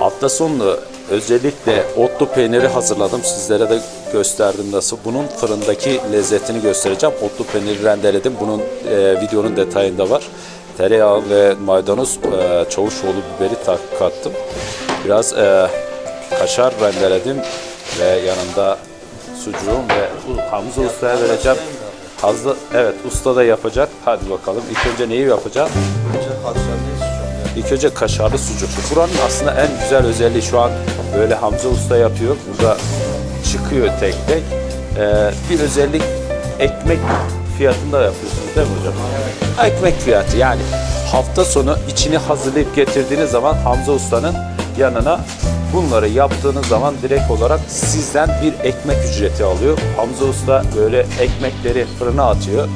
Hafta sonu özellikle otlu peyniri hazırladım. Sizlere de gösterdim nasıl. Bunun fırındaki lezzetini göstereceğim. Otlu peyniri rendeledim. Bunun e, videonun detayında var. Tereyağı ve maydanoz, e, çavuşoğlu biberi tak- kattım. Biraz e, kaşar rendeledim ve yanında sucuğum ve Hamza Usta'ya vereceğim. Hazır, evet usta da yapacak. Hadi bakalım. İlk önce neyi yapacağım? İlk önce kaşarlı sucuklu. Buranın aslında en güzel özelliği şu an böyle Hamza Usta yapıyor. Burada çıkıyor tek tek. Ee, bir özellik ekmek fiyatında yapıyorsunuz değil mi hocam? Ekmek fiyatı yani hafta sonu içini hazırlayıp getirdiğiniz zaman Hamza Usta'nın yanına bunları yaptığınız zaman direkt olarak sizden bir ekmek ücreti alıyor. Hamza Usta böyle ekmekleri fırına atıyor.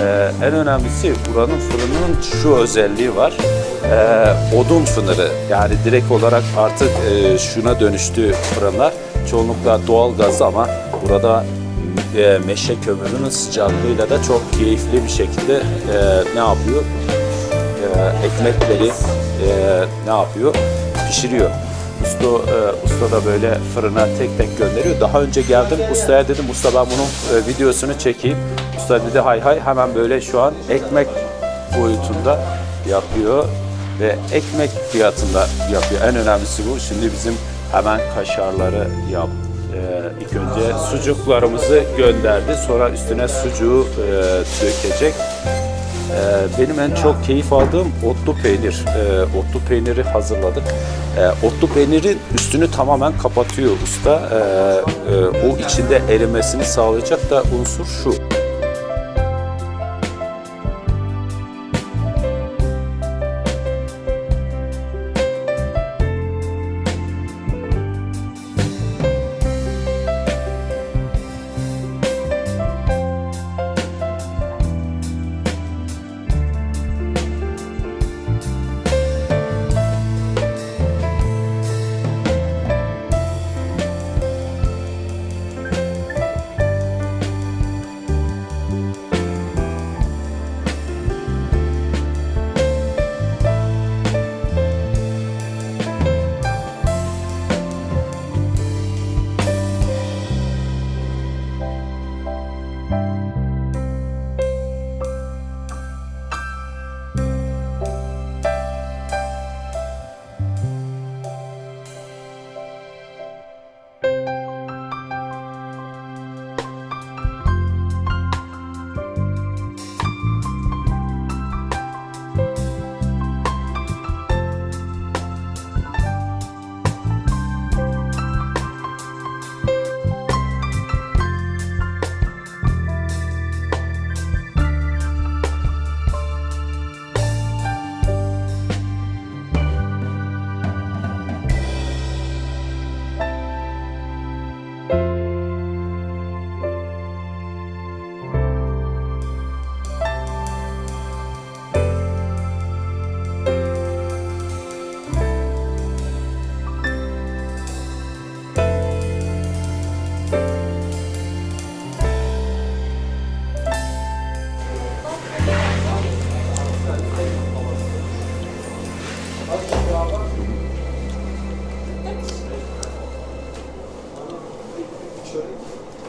Ee, en önemlisi buranın fırının şu özelliği var. Ee, odun fınırı yani direkt olarak artık e, şuna dönüştü fırınlar. Çoğunlukla doğal gazlı ama burada e, meşe kömürünün sıcaklığıyla da çok keyifli bir şekilde e, ne yapıyor? E, ekmekleri e, ne yapıyor? Pişiriyor. Usta, e, usta da böyle fırına tek tek gönderiyor. Daha önce geldim ustaya dedim usta ben bunun e, videosunu çekeyim. Usta dedi hay hay hemen böyle şu an ekmek boyutunda yapıyor ve ekmek fiyatında yapıyor. En önemlisi bu. Şimdi bizim hemen kaşarları yap. Ee, ilk önce sucuklarımızı gönderdi. Sonra üstüne sucuğu e, dökecek. Ee, benim en çok keyif aldığım otlu peynir. Ee, otlu peyniri hazırladık. Ee, otlu peynirin üstünü tamamen kapatıyor usta. Ee, e, o içinde erimesini sağlayacak da unsur şu.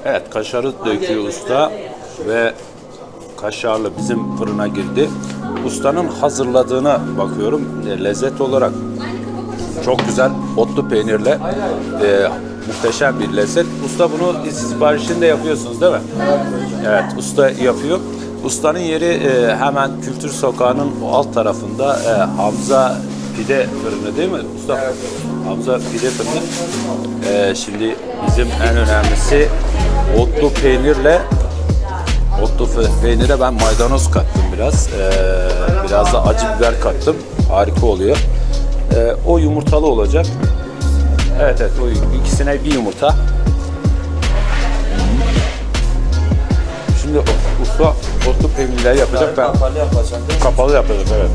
Evet kaşarı döküyor usta ve kaşarlı bizim fırına girdi. Ustanın hazırladığına bakıyorum E, lezzet olarak çok güzel otlu peynirle e, muhteşem bir lezzet. Usta bunu siz siparişini de yapıyorsunuz değil mi? Evet usta yapıyor. Ustanın yeri e, hemen Kültür Sokağı'nın alt tarafında e, Hamza Pide Fırını değil mi usta? Hamza Pide Fırını. E, şimdi bizim en önemlisi otlu peynirle Otlu peynire ben maydanoz kattım biraz. Ee, biraz da acı biber kattım. Harika oluyor. Ee, o yumurtalı olacak. Evet evet o ikisine bir yumurta. Şimdi usta otlu peynirleri yapacak. Ben Kapalı mi? kapalı yapacak evet.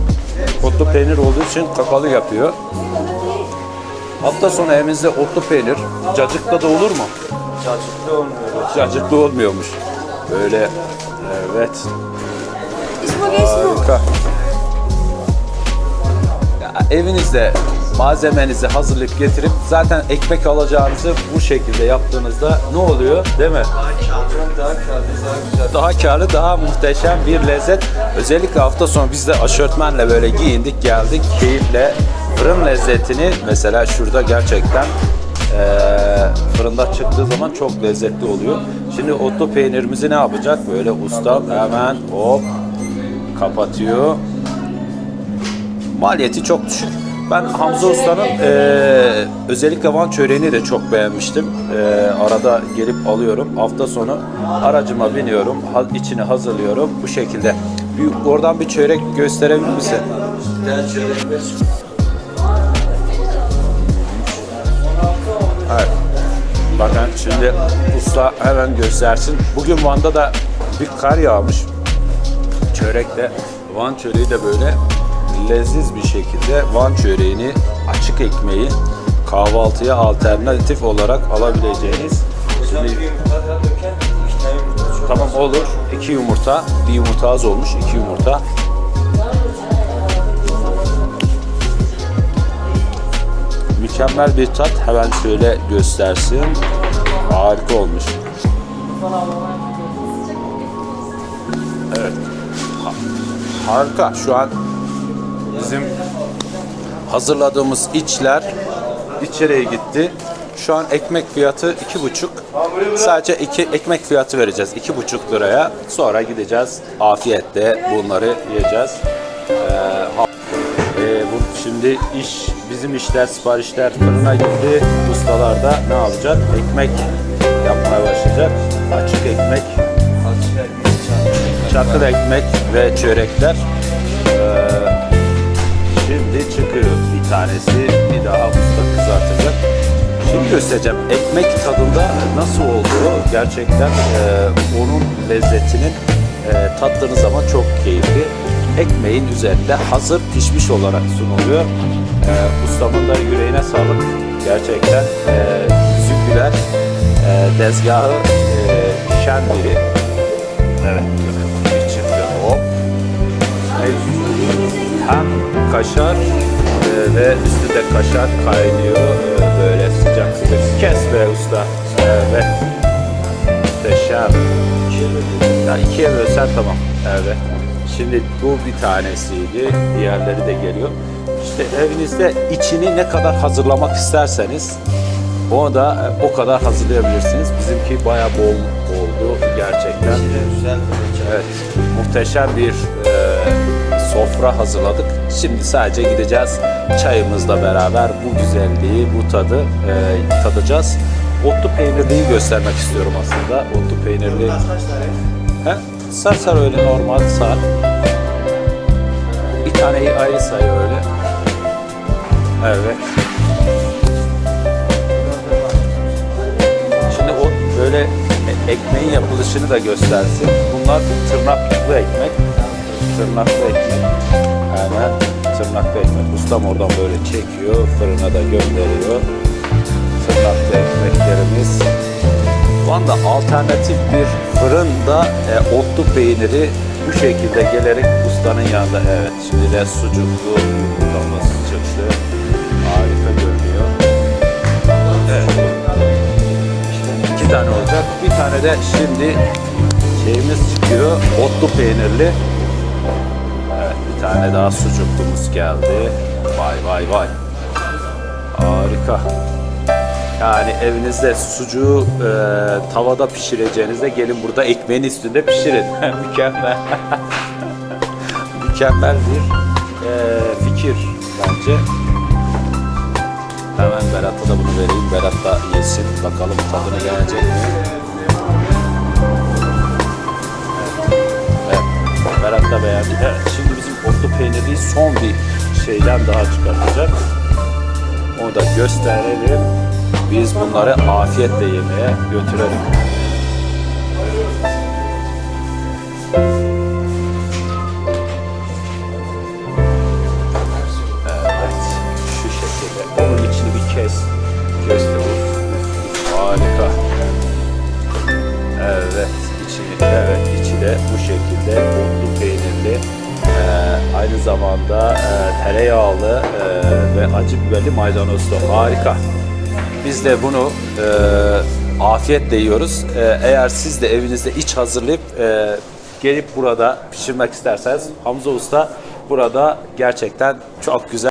Otlu peynir olduğu için kapalı yapıyor. Hafta sonu evimizde otlu peynir. Cacıkta da olur mu? Cacıklı olmuyor. Cacıklı olmuyormuş. Böyle evet. Harika. Ya, evinizde malzemenizi hazırlayıp getirip zaten ekmek alacağınızı bu şekilde yaptığınızda ne oluyor değil mi? Daha karlı, daha güzel. Daha karlı, daha muhteşem bir lezzet. Özellikle hafta sonu biz de aşörtmenle böyle giyindik, geldik keyifle. Fırın lezzetini mesela şurada gerçekten eee, fırında çıktığı zaman çok lezzetli oluyor. Şimdi otlu peynirimizi ne yapacak? Böyle usta hemen hop kapatıyor. Maliyeti çok düşük. Ben Hamza Usta'nın eee, özellikle Van çöreğini de çok beğenmiştim. Eee, arada gelip alıyorum. Hafta sonu aracıma biniyorum. ha- içini hazırlıyorum. Bu şekilde. Bir, oradan bir çörek gösterebilir misin? Bir Evet. Şimdi usta hemen göstersin. Bugün Van'da da bir kar yağmış. Çörek de Van çöreği de böyle leziz bir şekilde Van çöreğini açık ekmeği kahvaltıya alternatif olarak alabileceğiniz. Çok Tamam olur. İki yumurta. Bir yumurta az olmuş. iki yumurta. Mükemmel bir tat. Hemen şöyle göstersin. Harika olmuş. Evet. Ha- harika. Şu an bizim hazırladığımız içler içeriye gitti. Şu an ekmek fiyatı iki buçuk. Sadece iki ekmek fiyatı vereceğiz. iki buçuk liraya. Sonra gideceğiz. Afiyetle bunları yiyeceğiz. Ee, şimdi iş bizim işler siparişler fırına gitti. Ustalar da ne yapacak? Ekmek yapmaya başlayacak. Açık ekmek, çakıl ekmek ve çörekler. Ee, şimdi çıkıyor bir tanesi. Bir daha usta kızartacak. Şimdi göstereceğim. Ekmek tadında nasıl olduğu gerçekten e, onun lezzetinin e, tattığınız zaman çok keyifli. Ekmeğin üzerinde hazır pişmiş olarak sunuluyor. E, ustamın da yüreğine sağlık. Gerçekten e, Zübbiler e, tezgahı e, şen. Evet. Bir çıktı. Hop. Hem kaşar e, ve üstü de kaşar kaynıyor. E, böyle sıcak sıcak. Kes be usta. Evet. Muhteşem. Ya ikiye bölsen tamam. Evet. Şimdi bu bir tanesiydi. Diğerleri de geliyor. İşte evinizde içini ne kadar hazırlamak isterseniz onu da e, o kadar hazırlayabilirsiniz. Bizimki bayağı bol oldu gerçekten. güzel Evet, muhteşem bir e, sofra hazırladık. Şimdi sadece gideceğiz çayımızla beraber bu güzelliği, bu tadı e, tadacağız. Otlu peynirliyi göstermek istiyorum aslında. Otlu peynirli. He? Sar sar öyle normal sar. Bir taneyi ayrı say öyle. Evet. Şimdi o böyle ekmeğin yapılışını da göstersin. Bunlar tırnaklı ekmek. Tırnaklı ekmek. Hemen tırnaklı ekmek. Ustam oradan böyle çekiyor, fırına da gönderiyor. Tırnaklı ekmeklerimiz. Van'da alternatif bir fırında e, otlu peyniri bu şekilde gelerek ustanın yanında. Evet, şimdi de sucuklu yumurtamız çıktı. Harika görünüyor. Evet. İki tane olacak. Bir tane de şimdi şeyimiz çıkıyor. Otlu peynirli. Evet bir tane daha sucuklumuz geldi. Vay vay vay. Harika. Yani evinizde sucuğu e, tavada pişireceğinizde gelin burada ekmeğin üstünde pişirin. Mükemmel. Mükemmel bir e, fikir bence. Hemen Berat'a da bunu vereyim. Berat da yesin. Bakalım tadını gelecek mi? Berat da beğendi. Şimdi bizim otlu peynirliği son bir şeyden daha çıkartacak. Onu da gösterelim. Biz bunları afiyetle yemeye götürelim. Evet. Şu şekilde. Onun içini bir kes. Göster. Harika. Evet. içini, evet. içi de bu şekilde otlu peynirli Ee, aynı zamanda e, tereyağlı e, ve acı biberli maydanozlu. Harika. Biz de bunu e, afiyetle yiyoruz. E, eğer siz de evinizde iç hazırlayıp e, gelip burada pişirmek isterseniz Hamza Usta burada gerçekten çok güzel